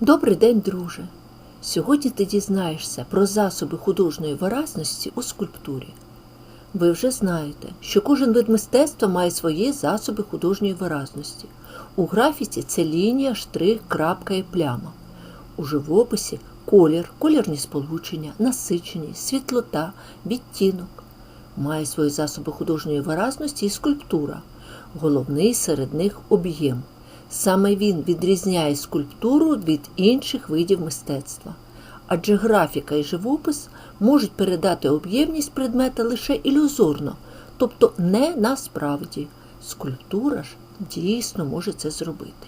Добрий день, друже! Сьогодні ти дізнаєшся про засоби художньої виразності у скульптурі. Ви вже знаєте, що кожен вид мистецтва має свої засоби художньої виразності. У графіці це лінія, штрих, крапка і пляма. У живописі колір, колірні сполучення, насиченість, світлота, відтінок. Має свої засоби художньої виразності і скульптура. Головний серед них об'єм. Саме він відрізняє скульптуру від інших видів мистецтва. Адже графіка і живопис можуть передати об'ємність предмета лише ілюзорно, тобто не насправді. Скульптура ж дійсно може це зробити.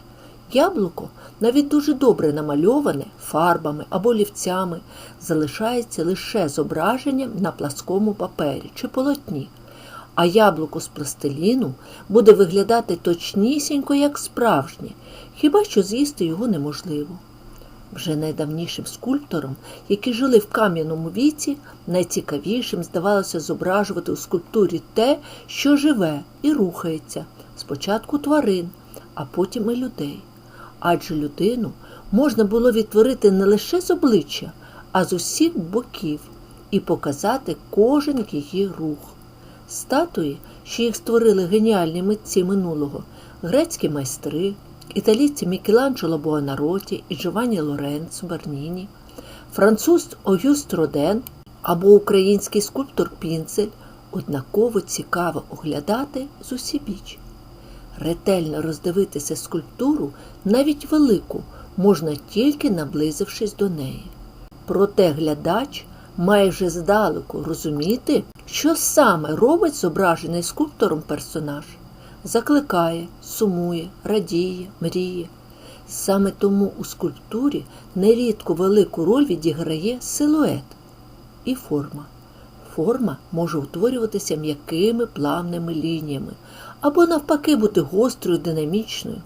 Яблуко, навіть дуже добре намальоване фарбами або лівцями, залишається лише зображенням на пласкому папері чи полотні, а яблуко з пластиліну буде виглядати точнісінько, як справжнє, хіба що з'їсти його неможливо. Вже найдавнішим скульпторам, які жили в кам'яному віці, найцікавішим здавалося зображувати у скульптурі те, що живе і рухається, спочатку тварин, а потім і людей. Адже людину можна було відтворити не лише з обличчя, а з усіх боків і показати кожен її рух. Статуї, що їх створили геніальні митці минулого, грецькі майстри, італійці Мікеланджело Буонароті і Джованні Лоренцо Берніні, француз Огюст Роден або український скульптор Пінцель однаково цікаво оглядати з усібіч. Ретельно роздивитися скульптуру, навіть велику, можна тільки наблизившись до неї. Проте глядач має вже здалеку розуміти, що саме робить зображений скульптором персонаж. Закликає, сумує, радіє, мріє. Саме тому у скульптурі нерідко велику роль відіграє силует і форма. Форма може утворюватися м'якими плавними лініями або навпаки бути гострою, динамічною.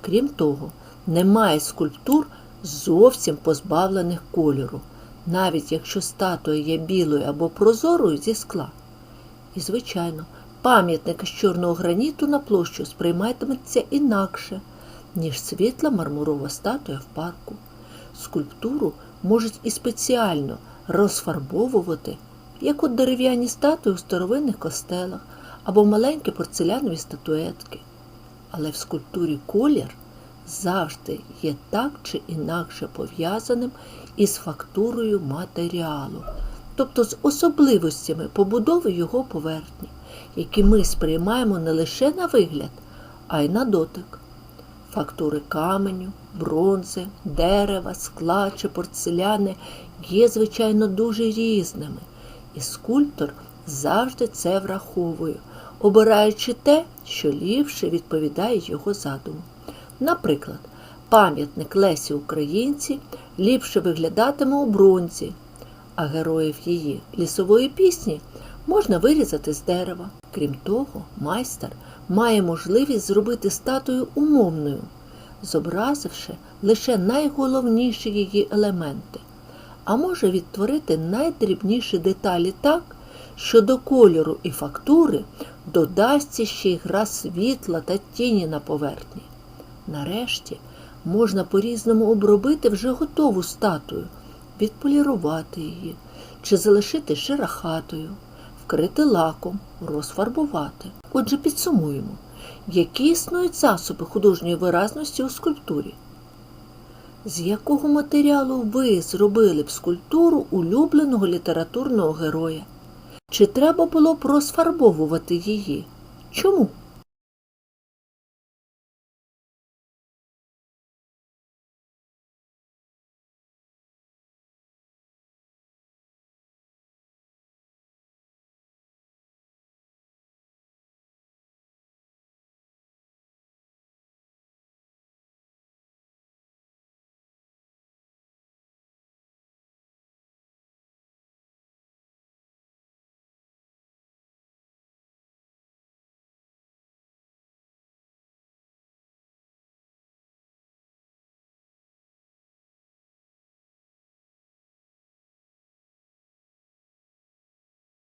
Крім того, немає скульптур зовсім позбавлених кольору, навіть якщо статуя є білою або прозорою зі скла. І, звичайно, пам'ятник з чорного граніту на площу сприйматиметься інакше, ніж світла мармурова статуя в парку. Скульптуру можуть і спеціально розфарбовувати, як от дерев'яні статуї у старовинних костелах або маленькі порцелянові статуетки. Але в скульптурі колір завжди є так чи інакше пов'язаним із фактурою матеріалу, тобто з особливостями побудови його поверхні, які ми сприймаємо не лише на вигляд, а й на дотик. Фактури каменю, бронзи, дерева, скла чи порцеляни є, звичайно, дуже різними, і скульптор завжди це враховує, обираючи те, що ліпше відповідає його задуму. Наприклад, пам'ятник Лесі Українці ліпше виглядатиме у бронзі, а героїв її лісової пісні можна вирізати з дерева. Крім того, майстер має можливість зробити статую умовною, зобразивши лише найголовніші її елементи, а може відтворити найдрібніші деталі так, що до кольору і фактури додасться ще й гра світла та тіні на поверхні. Нарешті можна по-різному обробити вже готову статую, відполірувати її чи залишити шерохатою, вкрити лаком, розфарбувати. Отже, підсумуємо, які існують засоби художньої виразності у скульптурі. З якого матеріалу ви зробили б скульптуру улюбленого літературного героя? Чи треба було б розфарбовувати її? Чому?